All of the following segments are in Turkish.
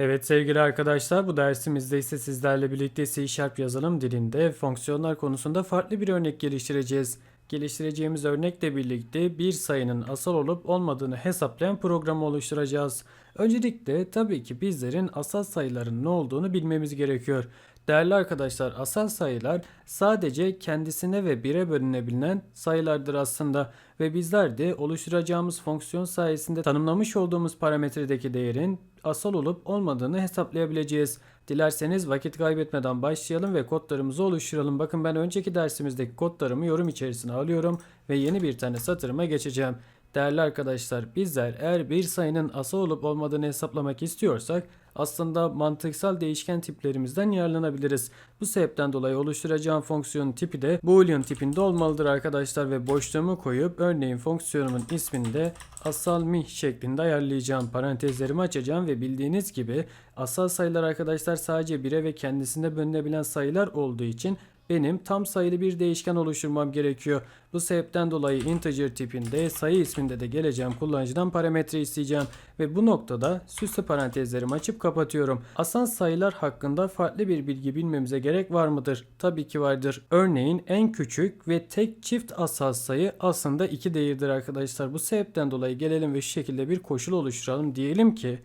Evet sevgili arkadaşlar bu dersimizde ise sizlerle birlikte C Sharp yazılım dilinde fonksiyonlar konusunda farklı bir örnek geliştireceğiz. Geliştireceğimiz örnekle birlikte bir sayının asal olup olmadığını hesaplayan programı oluşturacağız. Öncelikle tabii ki bizlerin asal sayıların ne olduğunu bilmemiz gerekiyor. Değerli arkadaşlar asal sayılar sadece kendisine ve bire bölünebilen sayılardır aslında ve bizler de oluşturacağımız fonksiyon sayesinde tanımlamış olduğumuz parametredeki değerin asal olup olmadığını hesaplayabileceğiz. Dilerseniz vakit kaybetmeden başlayalım ve kodlarımızı oluşturalım. Bakın ben önceki dersimizdeki kodlarımı yorum içerisine alıyorum ve yeni bir tane satırıma geçeceğim. Değerli arkadaşlar bizler eğer bir sayının asal olup olmadığını hesaplamak istiyorsak aslında mantıksal değişken tiplerimizden yararlanabiliriz. Bu sebepten dolayı oluşturacağım fonksiyonun tipi de boolean tipinde olmalıdır arkadaşlar ve boşluğumu koyup örneğin fonksiyonumun ismini de asal mi şeklinde ayarlayacağım. Parantezlerimi açacağım ve bildiğiniz gibi asal sayılar arkadaşlar sadece bire ve kendisinde bölünebilen sayılar olduğu için benim tam sayılı bir değişken oluşturmam gerekiyor. Bu sebepten dolayı integer tipinde sayı isminde de geleceğim kullanıcıdan parametre isteyeceğim ve bu noktada süslü parantezlerimi açıp kapatıyorum. Asal sayılar hakkında farklı bir bilgi bilmemize gerek var mıdır? Tabii ki vardır. Örneğin en küçük ve tek çift asal sayı aslında 2 değildir arkadaşlar. Bu sebepten dolayı gelelim ve şu şekilde bir koşul oluşturalım. Diyelim ki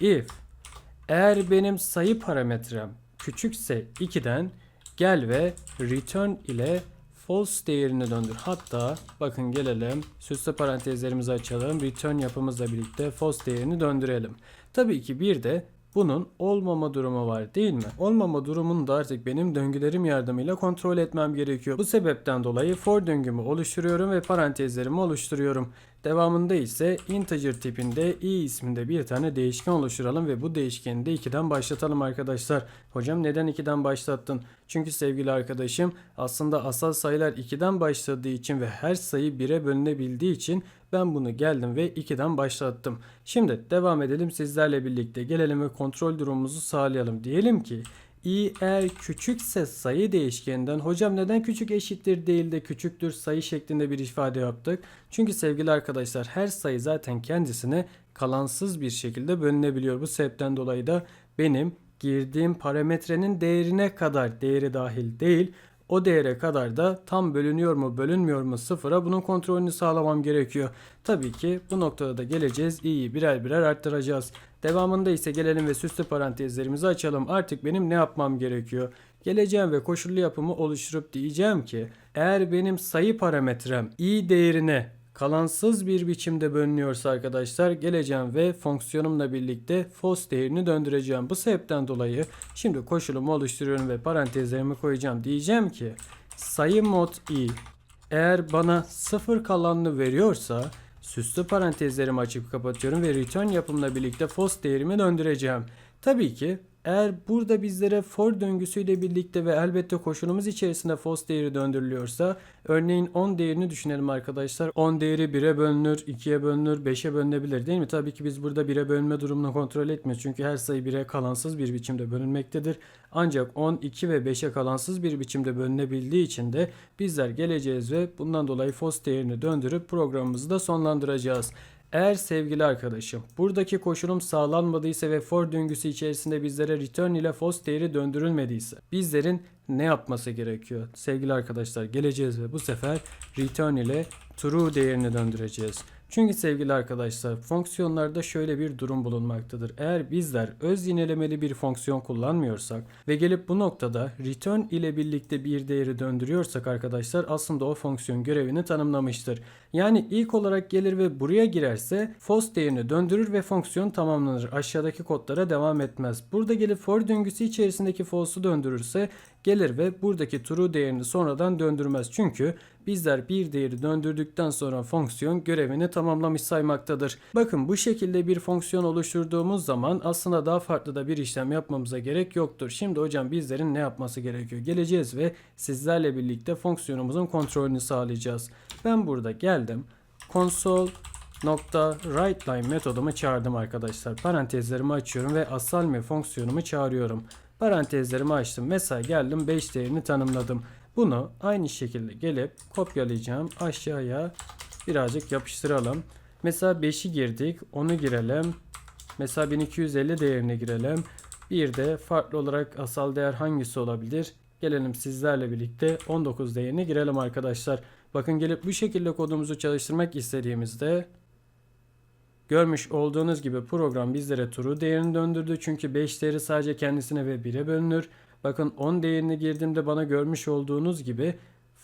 if eğer benim sayı parametrem küçükse 2'den Gel ve return ile false değerini döndür. Hatta bakın gelelim süslü parantezlerimizi açalım. Return yapımızla birlikte false değerini döndürelim. Tabii ki bir de bunun olmama durumu var değil mi? Olmama durumunu da artık benim döngülerim yardımıyla kontrol etmem gerekiyor. Bu sebepten dolayı for döngümü oluşturuyorum ve parantezlerimi oluşturuyorum. Devamında ise integer tipinde i isminde bir tane değişken oluşturalım ve bu değişkeni de 2'den başlatalım arkadaşlar. Hocam neden 2'den başlattın? Çünkü sevgili arkadaşım aslında asal sayılar 2'den başladığı için ve her sayı 1'e bölünebildiği için ben bunu geldim ve 2'den başlattım. Şimdi devam edelim sizlerle birlikte gelelim ve kontrol durumumuzu sağlayalım. Diyelim ki i eğer küçükse sayı değişkeninden hocam neden küçük eşittir değil de küçüktür sayı şeklinde bir ifade yaptık? Çünkü sevgili arkadaşlar her sayı zaten kendisine kalansız bir şekilde bölünebiliyor. Bu sebepten dolayı da benim girdiğim parametrenin değerine kadar değeri dahil değil o değere kadar da tam bölünüyor mu bölünmüyor mu sıfıra bunun kontrolünü sağlamam gerekiyor. Tabii ki bu noktada da geleceğiz i'yi birer birer arttıracağız. Devamında ise gelelim ve süslü parantezlerimizi açalım. Artık benim ne yapmam gerekiyor? Geleceğim ve koşullu yapımı oluşturup diyeceğim ki eğer benim sayı parametrem i değerine kalansız bir biçimde bölünüyorsa arkadaşlar geleceğim ve fonksiyonumla birlikte false değerini döndüreceğim. Bu sebepten dolayı şimdi koşulumu oluşturuyorum ve parantezlerimi koyacağım. Diyeceğim ki sayı mod i eğer bana sıfır kalanını veriyorsa süslü parantezlerimi açıp kapatıyorum ve return yapımla birlikte false değerimi döndüreceğim. Tabii ki eğer burada bizlere for döngüsüyle birlikte ve elbette koşulumuz içerisinde false değeri döndürülüyorsa örneğin 10 değerini düşünelim arkadaşlar. 10 değeri 1'e bölünür, 2'ye bölünür, 5'e bölünebilir değil mi? Tabii ki biz burada 1'e bölünme durumunu kontrol etmiyoruz. Çünkü her sayı 1'e kalansız bir biçimde bölünmektedir. Ancak 10, 2 ve 5'e kalansız bir biçimde bölünebildiği için de bizler geleceğiz ve bundan dolayı false değerini döndürüp programımızı da sonlandıracağız. Eğer sevgili arkadaşım buradaki koşulum sağlanmadıysa ve for döngüsü içerisinde bizlere return ile false değeri döndürülmediyse bizlerin ne yapması gerekiyor? Sevgili arkadaşlar geleceğiz ve bu sefer return ile true değerini döndüreceğiz. Çünkü sevgili arkadaşlar fonksiyonlarda şöyle bir durum bulunmaktadır. Eğer bizler öz yinelemeli bir fonksiyon kullanmıyorsak ve gelip bu noktada return ile birlikte bir değeri döndürüyorsak arkadaşlar aslında o fonksiyon görevini tanımlamıştır. Yani ilk olarak gelir ve buraya girerse false değerini döndürür ve fonksiyon tamamlanır. Aşağıdaki kodlara devam etmez. Burada gelip for döngüsü içerisindeki false'u döndürürse gelir ve buradaki true değerini sonradan döndürmez. Çünkü bizler bir değeri döndürdükten sonra fonksiyon görevini tamamlamış saymaktadır. Bakın bu şekilde bir fonksiyon oluşturduğumuz zaman aslında daha farklı da bir işlem yapmamıza gerek yoktur. Şimdi hocam bizlerin ne yapması gerekiyor? Geleceğiz ve sizlerle birlikte fonksiyonumuzun kontrolünü sağlayacağız. Ben burada geldim. Console nokta writeLine metodumu çağırdım arkadaşlar. Parantezlerimi açıyorum ve asalme fonksiyonumu çağırıyorum. Parantezlerimi açtım. Mesela geldim 5 değerini tanımladım. Bunu aynı şekilde gelip kopyalayacağım. Aşağıya birazcık yapıştıralım. Mesela 5'i girdik. Onu girelim. Mesela 1250 değerine girelim. Bir de farklı olarak asal değer hangisi olabilir? Gelelim sizlerle birlikte 19 değerine girelim arkadaşlar. Bakın gelip bu şekilde kodumuzu çalıştırmak istediğimizde Görmüş olduğunuz gibi program bizlere true değerini döndürdü. Çünkü 5 değeri sadece kendisine ve 1'e bölünür. Bakın 10 değerini girdiğimde bana görmüş olduğunuz gibi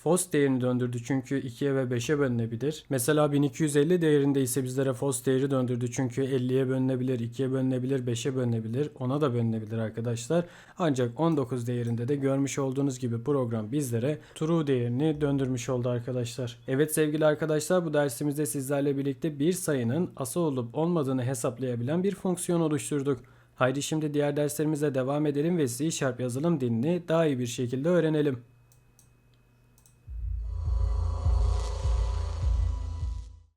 false değerini döndürdü çünkü 2'ye ve 5'e bölünebilir. Mesela 1250 değerinde ise bizlere false değeri döndürdü çünkü 50'ye bölünebilir, 2'ye bölünebilir, 5'e bölünebilir, 10'a da bölünebilir arkadaşlar. Ancak 19 değerinde de görmüş olduğunuz gibi program bizlere true değerini döndürmüş oldu arkadaşlar. Evet sevgili arkadaşlar bu dersimizde sizlerle birlikte bir sayının asal olup olmadığını hesaplayabilen bir fonksiyon oluşturduk. Haydi şimdi diğer derslerimize devam edelim ve C Sharp yazılım dilini daha iyi bir şekilde öğrenelim.